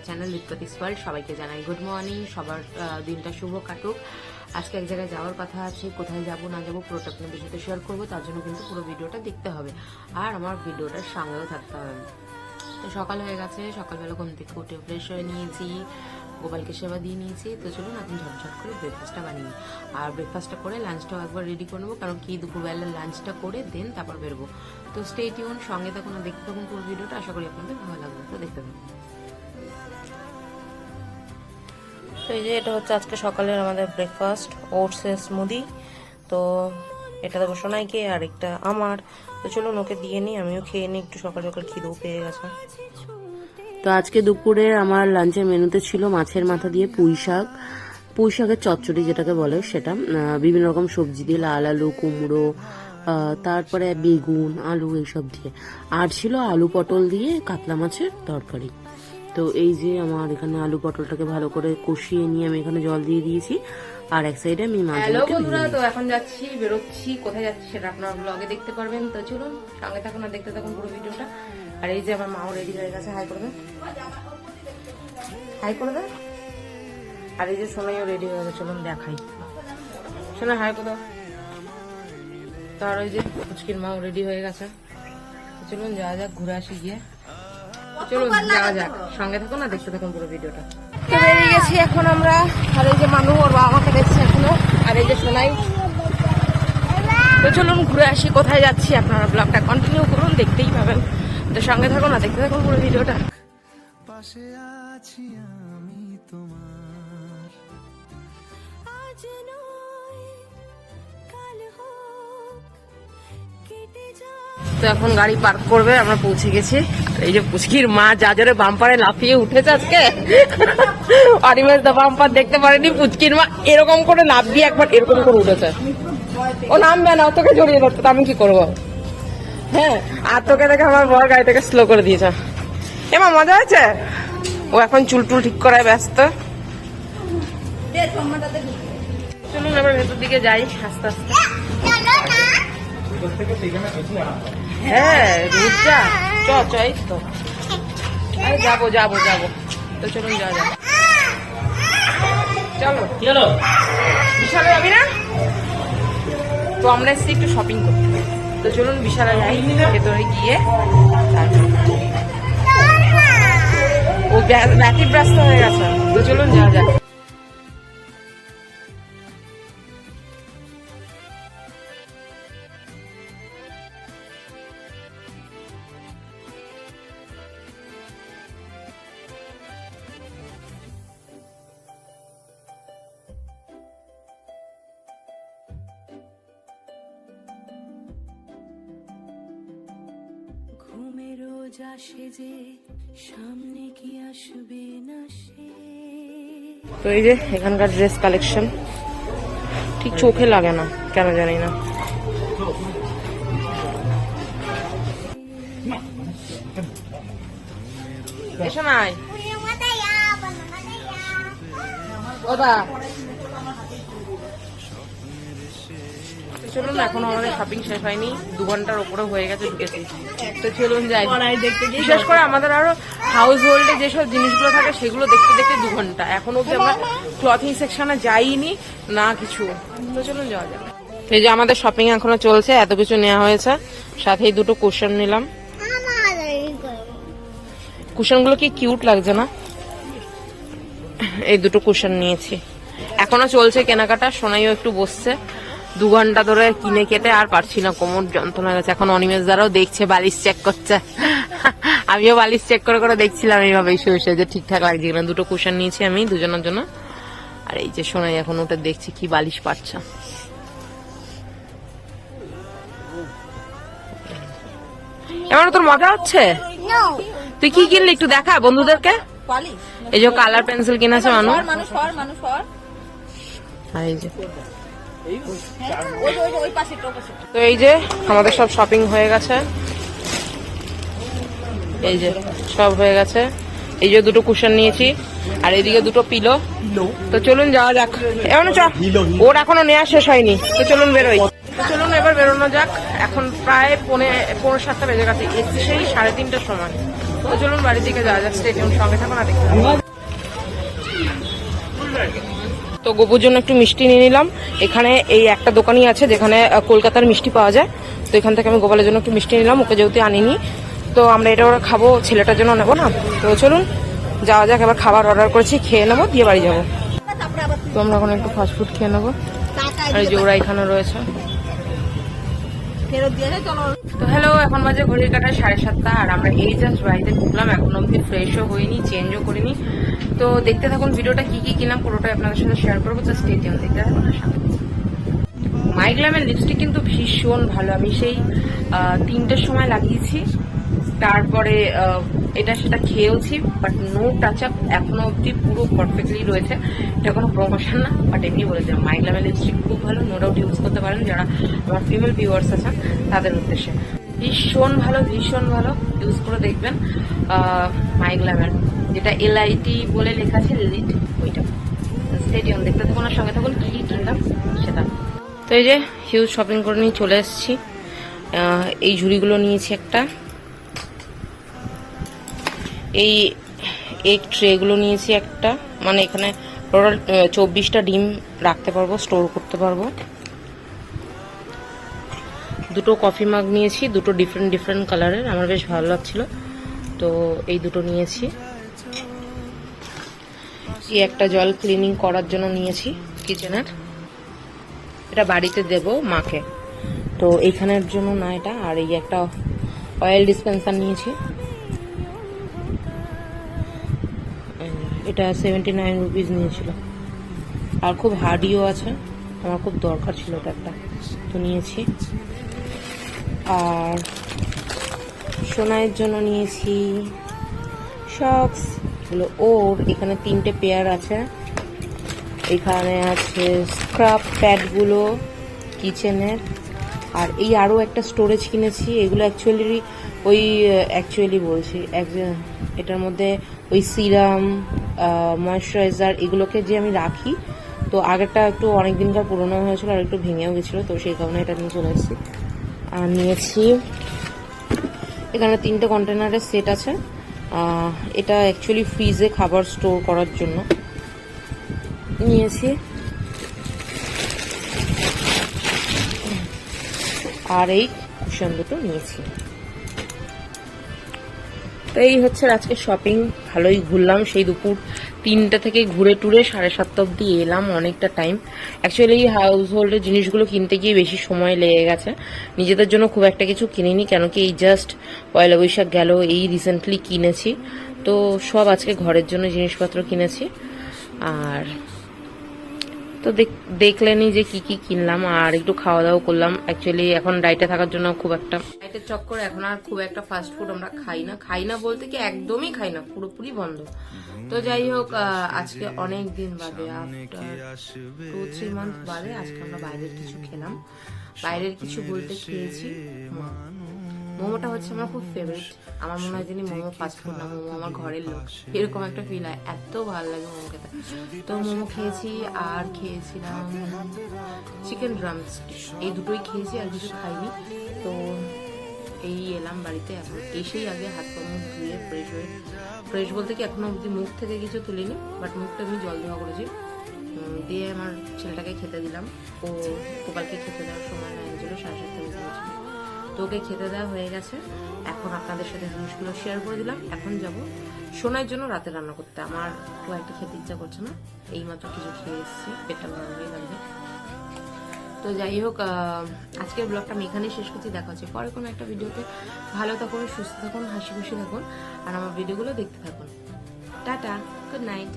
To channel লিপকতিস world সবাইকে জানাই good morning সবার দিনটা শুভ কাটুক। আজকে এক জায়গায় যাওয়ার কথা আছে, কোথায় যাব, না যাব, পুরোটা আপনাদের সাথে শেয়ার করব, তার জন্য কিন্তু পুরো ভিডিওটা দেখতে হবে। আর আমার ভিডিওটার সঙ্গেও থাকতে হবে। তো সকাল হয়ে গেছে, সকালবেলা ঘুম থেকে উঠে ফ্রেশ হয়ে নিয়েছি, গোপালকে সেবা দিয়ে নিয়েছি। তো চলুন, এখন ঝটঝট করে ব্রেকফাস্টটা বানিয়ে আর ব্রেকফাস্টটা করে লাঞ্চটাও একবার রেডি করে নেব, কারণ কি, দুপুরবেলা লাঞ্চটা করে দেন তারপর বেরোবো। তো স্টে টিউন সঙ্গে আর দেখতে থাকুন পুরো ভিডিওটা। আশা করি আপনাদের ভালো লাগবে। তো দেখতে থাকুন। তো এই যে এটা হচ্ছে আজকে সকালের আমাদের ব্রেকফাস্ট ওটস ওটসের স্মুদি তো এটা দেবো সোনাইকে আর একটা আমার। তো চলুন ওকে দিয়ে নিই, আমিও খেয়ে নিই, একটু সকাল সকাল খিদেও পেয়ে গেছে। তো আজকে দুপুরে আমার লাঞ্চের মেনুতে ছিল মাছের মাথা দিয়ে পুঁই শাক। পুঁই শাকের চচ্চড়ি যেটাকে বলে সেটা। বিভিন্ন রকম সবজি দিয়ে লাল আলু, কুমড়ো তারপরে বেগুন, আলু এইসব দিয়ে। আর ছিল আলু পটল দিয়ে কাতলা মাছের তরকারি। তো এই যে আমার এখানে আলু পটলটাকে ভালো করে কষিয়ে নিয়ে আমি এখানে জল দিয়ে দিয়েছি। আর এক সাইডে আমি মাছ হ্যালো বন্ধুরা তো এখন যাচ্ছি বেরোচ্ছি কোথায় যাচ্ছি সেটা আপনারা ব্লগে দেখতে পারবেন। তো চলুন সঙ্গে থাকুন আর দেখতে থাকুন পুরো ভিডিওটা। আর এই যে আমার মাও রেডি হয়ে গেছে হাই করে দেন হাই করে দেন আর এই যে সোনাইও রেডি হয়ে গেছে চলুন দেখাই। শোনা হাই করে। দাও। তো আর ওই যে পুচকির মাও রেডি হয়ে গেছে। চলুন যাওয়া যাক ঘুরে আসি গিয়ে। তো চলুন যাওয়া যাক। সঙ্গে থাকুন আর দেখতে থাকুন পুরো ভিডিওটা। তো বেরিয়ে গেছি এখন আমরা। আর এই যে মানু ওর বাবা মাকে দেখছি এখনও। আর এই যে সোনাই। তো চলুন ঘুরে আসি কোথায় যাচ্ছি আপনারা ব্লগটা কন্টিনিউ করুন দেখতেই পাবেন। তো সঙ্গে থাকুন না দেখতে থাকুন পুরো ভিডিওটা। পাশে আছি আমি তোমার। আজ তো এখন গাড়ি পার্ক করবে আমরা পৌঁছে গেছি। এই যে পুচকির মা যা জোরে বাম্পারে লাফিয়ে উঠেছে আজকে। অরিমেশ দা বাম্পার দেখতে পারেনি পুচকির মা এরকম করে লাফ দিয়ে একবার এরকম করে উঠেছে। ও নামবে না ও তোকে জড়িয়ে ধরতো তো আমি কি করব? হ্যাঁ আর তোকে দেখে আমার বর গাড়িটাকে স্লো করে দিয়েছে। এমা মজা আছে ও এখন চুল টুল ঠিক করায় ব্যস্ত। চলুন এবার ভেতর দিকে যাই আস্তে আস্তে। হ্যাঁ চ চ এই তো। আরে যাব যাব যাব। তো চলুন যাওয়া যাক। চলো। কি হলো? বিশালে যাবি না? তো আমরা এসেছি একটু শপিং করতে। তো চলুন বিশালে যাই। ভেতরে গিয়ে ও ব্য- ব্যতিব্যস্ত ব্যস্ত হয়ে গেছে। তো চলুন যাওয়া যাক। রোজ সামনে কি আসবে না সে? তো এই যে এখানকার ড্রেস কালেকশন ঠিক চোখে লাগে না কেন জানি না। এসো নাই। ওদা চলুন এখন আমাদের শপিং শেষ হয়নি। দু ঘণ্টার উপরে হয়ে গেছে ঢুকেছি। তো চলুন যাই। বিশেষ করে আমাদের আরও হাউস হোল্ডে যেসব জিনিসগুলো থাকে সেগুলো দেখতে দেখতে দু ঘণ্টা। এখন অব্দি আমরা ক্লথিং সেকশনে যাইনি না কিছু। তো চলুন যাওয়া যাক। এই যে আমাদের শপিং এখনও চলছে এত কিছু নেওয়া হয়েছে। সাথেই দুটো কুশন নিলাম। কুশনগুলো কি কিউট লাগছে না? এই দুটো কুশন নিয়েছি। এখনও চলছে কেনাকাটা সোনাইও একটু বসছে। দু ঘণ্টা ধরে কিনে কেটে আর পারছি না কোমর যন্ত্রণা গেছে। এখন অনিমেষ দ্বারাও দেখছে বালিশ চেক করছে। আমিও বালিশ চেক করে করে দেখছিলাম এইভাবে শুয়ে শুয়ে যে ঠিকঠাক লাগছে কিনা। দুটো কুশন নিয়েছি আমি দুজনের জন্য। আর এই যে শোনাই এখন ওটা দেখছি কি বালিশ পাচ্ছে। এবার তোর মজা হচ্ছে? তুই কি কিনলি একটু দেখা বন্ধুদেরকে? এই যে কালার পেন্সিল কিনেছে মানুষ। আর এই যে তো এই যে আমাদের সব শপিং হয়ে গেছে। এই যে সব হয়ে গেছে। এই যে দুটো কুশন নিয়েছি আর এদিকে দুটো পিলো তো চলুন যাওয়া যাক। এমন ওর এখনও নেওয়া শেষ হয়নি। তো চলুন বেরোই। তো চলুন এবার বেরোনো যাক। এখন প্রায় পৌনে পনেরো সাতটা বেজে গেছে। এসছে সেই সাড়ে তিনটার সময়। তো চলুন বাড়ির দিকে যাওয়া যাক। স্টেডিয়াম সঙ্গে থাকুন আর দেখতে। তো গোপুর জন্য একটু মিষ্টি নিয়ে নিলাম। এখানে এই একটা দোকানই আছে যেখানে কলকাতার মিষ্টি পাওয়া যায়। তো এখান থেকে আমি গোপালের জন্য একটু মিষ্টি নিলাম, ওকে যেহেতু আনিনি। তো আমরা এটা ওরা খাব, ছেলেটার জন্য নেব না। তো চলুন, যাওয়া যাক, এবার খাবার অর্ডার করেছি, খেয়ে নেব, দিয়ে বাড়ি যাব। তো আমরা এখন একটু ফাস্টফুড খেয়ে নেব। আর যে ওরা এখানে রয়েছে। তো হ্যালো এখন বাজে ঘড়ির কাটা সাড়ে সাতটা, আর আমরা এই জাস্ট বাড়িতে ঢুকলাম, এখন অব্দি ফ্রেশও হইনি চেঞ্জও করিনি। তো দেখতে থাকুন, ভিডিওটা কি কি কিনলাম, পুরোটাই আপনাদের সাথে শেয়ার করব। দেখতে থাকুন সাথে মাইগ্লামের লিপস্টিক কিন্তু ভীষণ ভালো। আমি সেই তিনটের সময় লাগিয়েছি। তারপরে এটা সেটা খেয়েওছি বাট নো টাচ আপ এখনও অবধি পুরো পারফেক্টলি রয়েছে। এটা কোনো প্রমোশন না বাট এমনি বলে দিলাম মাইগ্লামের লিপস্টিক খুব ভালো নো ডাউট ইউজ করতে পারেন যারা আমার ফিমেল ভিউয়ার্স আছেন, তাদের উদ্দেশ্যে। ভীষণ ভালো ভীষণ ভালো ইউজ করে দেখবেন মাইগ্লামের যেটা এলআইটি বলে লেখা আছে লিড ওইটা। স্টেডিয়াম দেখতে থাকুন আর সঙ্গে থাকুন, কি কিনলাম সেটা। তো এই যে হিউজ শপিং করে নিয়ে চলে এসেছি। এই ঝুড়িগুলো নিয়েছি একটা। এই এগ ট্রেগুলো নিয়েছি একটা। মানে এখানে টোটাল চব্বিশটা ডিম রাখতে পারব স্টোর করতে পারব। দুটো কফি মাগ নিয়েছি, দুটো ডিফারেন্ট ডিফারেন্ট কালারের আমার বেশ ভালো লাগছিল। তো এই দুটো নিয়েছি। এই একটা জল ক্লিনিং করার জন্য নিয়েছি কিচেনের এটা বাড়িতে দেব মাকে। তো এইখানের জন্য না এটা, আর এই একটা অয়েল ডিসপেন্সার নিয়েছি। এটা সেভেন্টি নাইন রুপিস নিয়েছিল। আর খুব হার্ডিও আছে, আমার খুব দরকার ছিল এটা একটা। তো নিয়েছি। আর সোনাইয়ের জন্য নিয়েছি শক্স এগুলো ওর, এখানে তিনটে পেয়ার আছে। এখানে আছে স্ক্রাব প্যাডগুলো কিচেনের আর এই আরও একটা স্টোরেজ কিনেছি, এগুলো অ্যাকচুয়ালি ওই অ্যাকচুয়ালি বলছি এটার মধ্যে ওই সিরাম ময়শ্চারাইজার এগুলোকে যে আমি রাখি, তো আগেরটা একটু অনেক দিনকার পুরোনো হয়েছিল আর একটু ভেঙেও গেছিল, তো সেই কারণে এটা নিয়ে চলে এসেছি। আর নিয়েছি, এখানে তিনটে কন্টেনারের সেট আছে। এটা অ্যাকচুয়ালি ফ্রিজে খাবার স্টোর করার জন্য। নিয়েছি। আর এই কুশন দুটো নিয়েছি। তো এই হচ্ছে আজকে শপিং ভালোই ঘুরলাম সেই দুপুর। তিনটা থেকে ঘুরে টুরে সাড়ে সাতটা অব্দি এলাম অনেকটা টাইম অ্যাকচুয়ালি হাউস হোল্ডের জিনিসগুলো কিনতে গিয়ে বেশি সময় লেগে গেছে। নিজেদের জন্য খুব একটা কিছু কিনিনি কেন কি এই জাস্ট পয়লা বৈশাখ গেল, এই রিসেন্টলি কিনেছি। তো সব আজকে ঘরের জন্য জিনিসপত্র কিনেছি। আর তো দেখ- দেখলেনই যে কি কি কিনলাম আর একটু খাওয়া দাওয়া করলাম। অ্যাকচুয়ালি এখন ডাইটে থাকার জন্য খুব একটা ডাইটের চক্কর এখন আর খুব একটা ফাস্ট ফুড আমরা খাই না। খাই না বলতে কি একদমই খাই না, পুরোপুরি বন্ধ। তো যাই হোক আজকে অনেক দিন বাদে টু থ্রি মান্থ বাদে আজকে আমরা বাইরের কিছু খেলাম। বাইরের কিছু বলতে খেয়েছি। মোমোটা হচ্ছে আমার খুব ফেভারিট আমার মনে হয় যিনি মোমো ফাস্ট ফুড না মোমো আমার ঘরের লোক। এরকম একটা ফিল হয় এত ভালো লাগে মোমো খেতে। তো মোমো খেয়েছি আর খেয়েছিলাম চিকেন ড্রামস এই দুটোই খেয়েছি আর কিছু খাইনি। তো এই এলাম বাড়িতে এখন। এসেই আগে হাত পা মুখ ধুয়ে ফ্রেশ হয়ে ফ্রেশ বলতে কি এখনও অবধি মুখ থেকে কিছু তুলিনি বাট মুখটা আমি জল দেওয়া করেছি। দিয়ে আমার ছেলেটাকে খেতে দিলাম। ও গোপালকে খেতে দেওয়ার সময় না ছিল সাড়ে সাতটা বেজে গেছিল তো ওকে খেতে দেওয়া হয়ে গেছে। এখন আপনাদের সাথে জিনিসগুলো শেয়ার করে দিলাম। এখন যাব সোনার জন্য রাতে রান্না করতে। আমার খুব একটা খেতে ইচ্ছা করছে না। এইমাত্র কিছু খেয়ে এসেছি। পেটটা ভালো হয়ে লাগবে তো যাই হোক আজকের ব্লগটা আমি এখানেই শেষ করছি। দেখা হচ্ছে পরে কোনো একটা ভিডিওতে। ভালো থাকুন, সুস্থ থাকুন, হাসি খুশি থাকুন। আর আমার ভিডিওগুলো দেখতে থাকুন। Tata good night